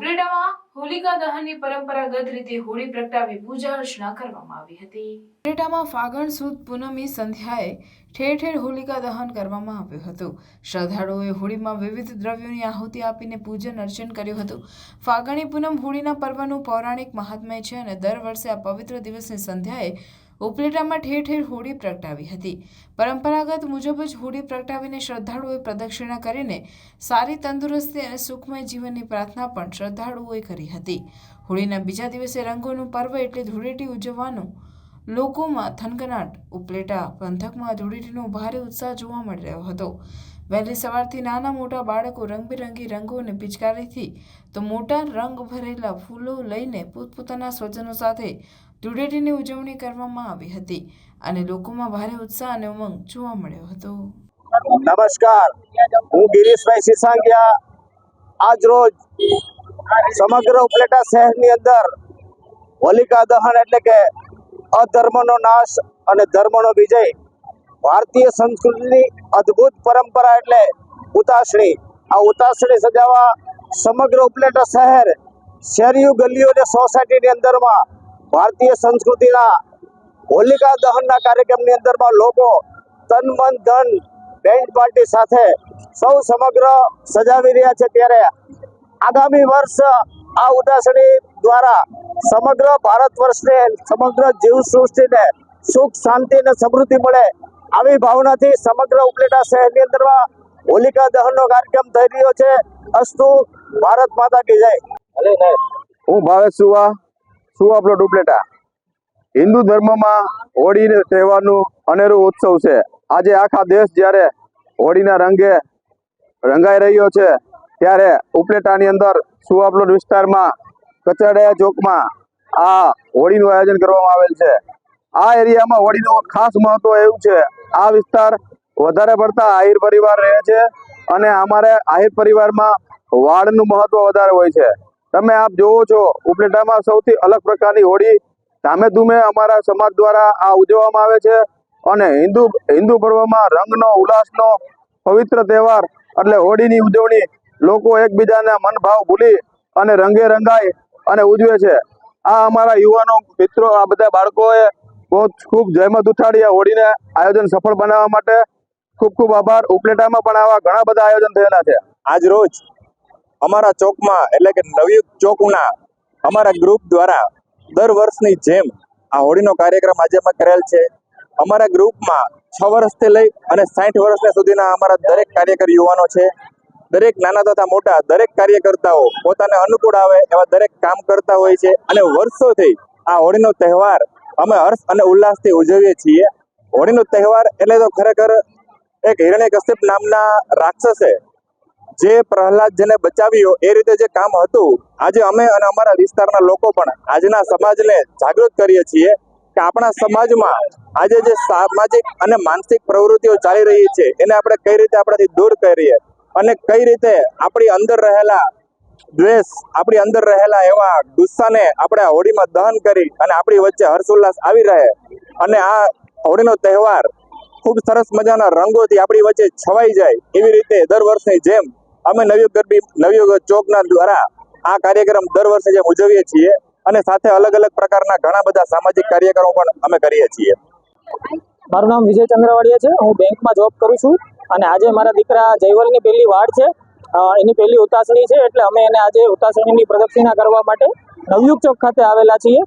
ઉપલેટામાં હોલિકા દહનની પરંપરાગત રીતે હોળી પ્રગટાવી પૂજા અર્ચના કરવામાં આવી હતી. ઉપલેટામાં ફાગણ સુદ પૂનમી સંધ્યાએ ઠેર ઠેર હોલિકા દહન કરવામાં આવ્યું હતું. શ્રદ્ધાળુઓએ હોળીમાં વિવિધ દ્રવ્યોની આહુતિ આપીને પૂજન અર્ચન કર્યું હતું. ફાગણી પૂનમ હોળીના પર્વનું પૌરાણિક મહાત્મય છે અને દર વર્ષે આ પવિત્ર દિવસની સંધ્યાએ ઉપલેટામાં ઠેર ઠેર હોળી પ્રગટાવી હતી. પરંપરાગત મુજબ જ હોળી પ્રગટાવીને શ્રદ્ધાળુઓએ પ્રદક્ષિણા કરીને સારી તંદુરસ્તી અને સુખમય જીવનની પ્રાર્થના પણ શ્રદ્ધાળુઓએ કરી હતી. હોળીના બીજા દિવસે રંગોનું પર્વ એટલે ધૂળેટી ઉજવવાનું લોકોમાં થનગનાટ ઉપલેટા પંથકમાં ધૂળેટીનો ભારે ઉત્સાહ જોવા મળી રહ્યો હતો. વહેલી સવારથી નાના મોટા બાળકો રંગબેરંગી રંગો અને પિચકારીથી તો મોટા રંગ ભરેલા ફૂલો લઈને પોતપોતાના સ્વજનો સાથે ધૂળેટીની ઉજવણી કરવામાં આવી હતી અને લોકોમાં ભારે ઉત્સાહ અને ઉમંગ જોવા મળ્યો હતો. નમસ્કાર. હું ગિરીશભાઈ સિસાંગિયા. આજ સમગ્ર ઉપલેટા શહેરની અંદર હોલિકા દહન એટલે કે અધર્મનો નાશ અને ધર્મનો વિજય. ભારતીય સંસ્કૃતિની અદ્ભુત પરંપરા એટલે ઉતાસણી. આ ઉતાસણી સજાવવા સમગ્ર ઉપલેટા શહેર શહેરીયું ગલીઓ અને સોસાયટીની અંદરમાં ભારતીય સંસ્કૃતિના હોલિકા દહનના કાર્યક્રમની અંદરમાં લોકો તન મન ધન બેન્ડ પાર્ટી સાથે સૌ સમગ્ર સજાવી રહ્યા છે ત્યારે આગામી વર્ષ આ ઉદાસણી દ્વારા સમગ્ર ભારત વર્ષને સમગ્ર જીવ સૃષ્ટિને સુખ શાંતિ અને સમૃદ્ધિ મળે આવી ભાવનાથી સમગ્ર ઉપલેટા શહેરની અંદરમાં હોલિકા દહનનો કાર્યક્રમ થઈ રહ્યો છે. અસ્તુ ભારત માતા કી જય. હું ભાવેશ સુવા સુવા પ્લોટ ઉપલેટા હિન્દુ ધર્મમાં હોળી તહેવારનું અનેરું ઉત્સવ છે. આજે આખા દેશ જ્યારે હોળીના રંગે રંગાઈ રહ્યો છે ત્યારે ઉપલેટાની અંદર સુવાપલોટ વિસ્તારમાં કચડિયા ચોકમાં આ હોળીનું આયોજન કરવામાં આવેલ છે. આ એરિયામાં હોળીનું ખાસ મહત્વ એવું છે, આ વિસ્તાર વધારે પડતા આહિર પરિવાર રહે છે અને અમારે આહિર પરિવારમાં વાળનું મહત્વ વધારે હોય છે. તમે આપ જોવો છો, ઉપલેટામાં સૌથી અલગ પ્રકારની હોળી ધામે ધૂમે અમારા સમાજ દ્વારા આ ઉજવવામાં આવે છે અને હિન્દુ હિન્દુ પર્વમાં રંગનો, ઉલ્લાસનો, પવિત્ર તહેવાર એટલે હોળીની ઉજવણી લોકો એકબીજાના મનભાવ ભૂલી અને રંગે રંગાઈ અને ઉજવે છે. આ અમારા યુવાનો, મિત્રો, આ બધા બાળકોએ બહુ ખૂબ જહેમત ઉઠાડી આ હોળીને આયોજન સફળ બનાવવા માટે ખૂબ ખૂબ આભાર. ઉપલેટામાં પણ આવા ઘણા બધા આયોજન થયેલા છે. આજ રોજ અમારા ચોકમાં, એટલે કે નવયુગ ચોકના અમારા ગ્રુપ દ્વારા દર વર્ષની જેમ આ હોળીનો કાર્યક્રમ આજે અમે કરેલ છે. અમારા ગ્રુપમાં છ વર્ષથી લઈ અને સાઠ વર્ષ સુધીના અમારા દરેક કાર્યકર યુવાનો છે. દરેક નાના તથા મોટા દરેક કાર્યકર્તાઓ પોતાને અનુકૂળ આવે એવા દરેક કામ કરતા હોય છે. અને વર્ષોથી આ હોળીનો તહેવાર અમે હર્ષ અને ઉલ્લાસથી ઉજવીએ છીએ. હોળીનો તહેવાર એટલે તો ખરેખર એક હિરણ્યકશ્યપ નામના રાક્ષસે જે પ્રહલાદ જેને બચાવ્યો એ રીતે જે કામ હતું, આજે અમે અને અમારા વિસ્તારના લોકો પણ આજના સમાજને જાગૃત કરીએ છીએ કે આપણા સમાજમાં આજે જે સામાજિક અને માનસિક પ્રવૃત્તિઓ ચાલી રહી છે, એને આપણે કઈ રીતે આપણાથી દૂર કરીએ? અને કઈ રીતે આપણી અંદર રહેલા દ્વેષ, આપણી અંદર રહેલા એવા ગુસ્સાને આપણે હોળીમાં દહન કરી અને આપણી વચ્ચે હર્ષોલ્લાસ આવી રહે. અને આ હોળીનો તહેવાર ખૂબ સરસ મજાના રંગોથી આપણી વચ્ચે છવાઈ જાય એવી રીતે દર વર્ષની જેમ અમે નવયુગ ગરબી, નવયુગ ચોકના દ્વારા આ કાર્યક્રમ દર વર્ષે જેમ ઉજવીએ છીએ અને સાથે અલગ અલગ પ્રકારના ઘણા બધા સામાજિક કાર્યક્રમો પણ અમે કરીએ છીએ. મારું નામ વિજય ચંદ્રવાડિયા છે. હું બેંકમાં જોબ કરું છું અને આજે મારા દીકરા જયવલની પહેલી વાડ છે. એની પહેલી ઉતાસણી છે એટલે અમે એને આજે ઉતાસણીની પ્રદક્ષિણા કરવા માટે નવયુગ ચોક ખાતે આવેલા છીએ.